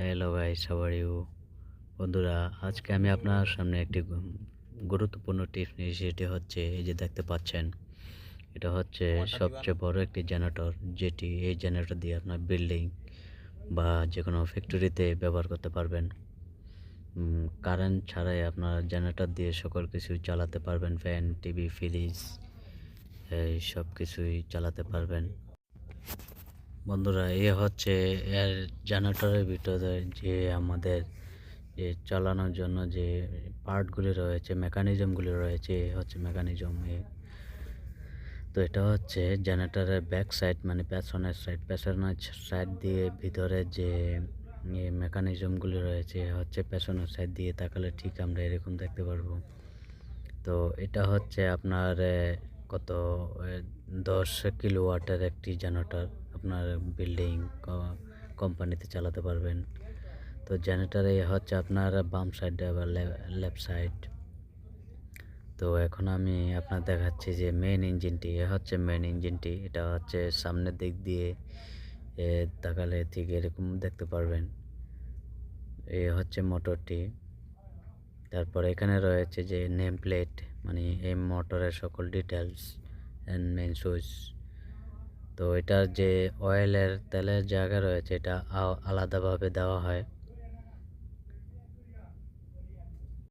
Hello how are you বন্ধুরা আজকে আমি আপনার সামনে একটি গুরুত্বপূর্ণ টিপস নিয়ে সেটি হচ্ছে এই যে দেখতে পাচ্ছেন এটা হচ্ছে সবচেয়ে বড় একটি জেনারেটর যেটি এই জেনারেটর দিয়ে আপনার বিল্ডিং বা যে কোনো ফ্যাক্টরিতে ব্যবহার করতে পারবেন। কারেন্ট ছাড়াই আপনার জেনারেটর দিয়ে সকল কিছু চালাতে পারবেন ফ্যান টিভি ফ্রিজ এই সব কিছুই চালাতে পারবেন। বন্ধুরা, এ হচ্ছে এর জেনারেটরের ভিতরে যে আমাদের যে চালানোর জন্য যে পার্টগুলি রয়েছে, মেকানিজমগুলি রয়েছে, এ হচ্ছে মেকানিজম এ। তো এটা হচ্ছে জেনারেটরের ব্যাক সাইড মানে পেছনের সাইড। পেছনের সাইড দিয়ে ভিতরে যে মেকানিজমগুলি রয়েছে হচ্ছে পেছনের সাইড দিয়ে তাকালে ঠিক আমরা এরকম দেখতে পারব। তো এটা হচ্ছে আপনার কত দশ কিলো ওয়াটের একটি জেনারেটর। আপনার বিল্ডিং কোম্পানিতে চালাতে পারবেন। তো জেনারেটারে হচ্ছে আপনার বাম সাইড আবার লেফট সাইড তো এখন আমি আপনার দেখাচ্ছি যে মেন ইঞ্জিনটি এ হচ্ছে মেন ইঞ্জিনটি এটা হচ্ছে সামনের দিক দিয়ে এ, তাকালে ঠিক এরকম দেখতে পারবেন। এ হচ্ছে মোটরটি তারপর এখানে রয়েছে যে নেম প্লেট মানে এই মোটরের সকল ডিটেলস অ্যান্ড মেন সুইচ তো এটার যে অয়েলের তেলের জায়গা রয়েছে এটা আলাদাভাবে দেওয়া হয়।